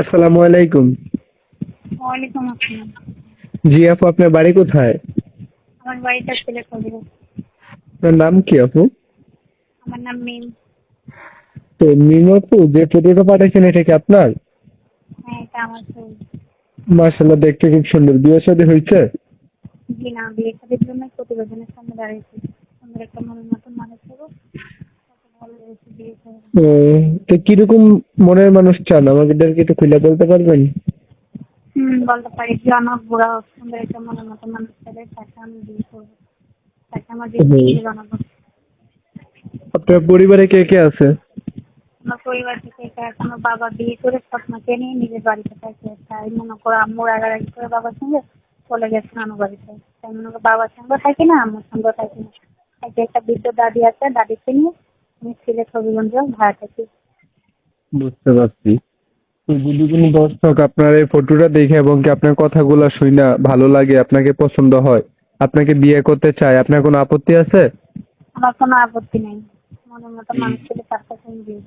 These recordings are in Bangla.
আসসালামু আলাইকুম। ওয়ালাইকুম আসসালাম। জি আপু আপনার বাড়ি কোথায়? আমার বাড়িটা ছেলে আপনার নাম কি আপু? আমার নাম মিম। তো মিম আপু যে ফটোটা পাঠিয়েছেন এটা কি আপনার? হ্যাঁ এটা আমার ছবি দেখতে খুব সুন্দর। বিয়ে শাদী হয়েছে? জি না বিয়ে শাদির জন্য প্রতিবেদনের সামনে দাঁড়িয়েছি। সুন্দর একটা মনের মতন মানুষ হব। তো কীরকম মনের মানুষ চান? আমাদেরকে একটু খুলে বলতে পারবেন? হুম বলতে পারি জনক বুড়া সুন্দর একটা মনের মতন মানুষ তাকে আমি বিয়ে করব তাকে আমার বিয়ে বানাবো। আপনার পরিবারে কে কে আছে? আমার পরিবার থেকে এখনও বাবা বিয়ে করে স্বপ্নকে নিয়ে নিজের বাড়িতে থাকে। তাই মনে করো আম্মুর আগারাগি করে বাবার সঙ্গে চলে গেছে নানু বাড়িতে। তাই মনে করো বাবার সঙ্গে থাকি না আম্মুর সঙ্গে থাকি না। একটা বৃদ্ধ দাদি আছে দাদিকে নিয়ে সিলেট হবিগঞ্জ ভাড়া থাকি বুঝতে পারছি। যদি কোনো দর্শক আপনার এই ফটোটা দেখে এবং কি আপনার কথাগুলো শুনে ভালো লাগে আপনাকে পছন্দ হয় আপনাকে বিয়ে করতে চায় আপনার কোনো আপত্তি আছে? আমার কোনো আপত্তি নেই। মনের মতো মানুষ ছেলে কাছে বিয়ে।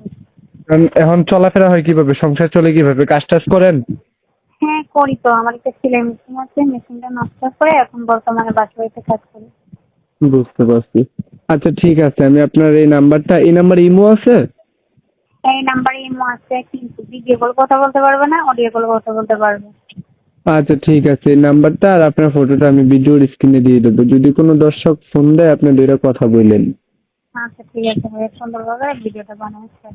এখন চলাফেরা হয় কীভাবে? সংসার চলে কীভাবে? কাজ টাজ করেন? হ্যাঁ করি তো। আমার একটা সেলাই মেশিন আছে মেশিনটা নষ্ট করে এখন বর্তমানে বাসা বাড়িতে কাজ করি। বুঝতে পারছি। আচ্ছা ঠিক আছে। আমি আপনার এই নাম্বারটা এই নাম্বার ইমো আছে? এই নাম্বারে ইমো আছে কিন্তু ভিডিও কল কথা বলতে পারবে না অডিও কল কথা বলতে পারবে। আচ্ছা ঠিক আছে। এই নাম্বারটা আর আপনার ফটোটা আমি ভিডিওর স্ক্রিনে দিয়ে দেবো। যদি কোনো দর্শক ফোন দেয় আপনি দুইটা কথা বললেন। আচ্ছা ঠিক আছে সুন্দরভাবে ভিডিওটা আছে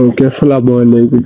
ওকে আসসালামু আলাইকুম।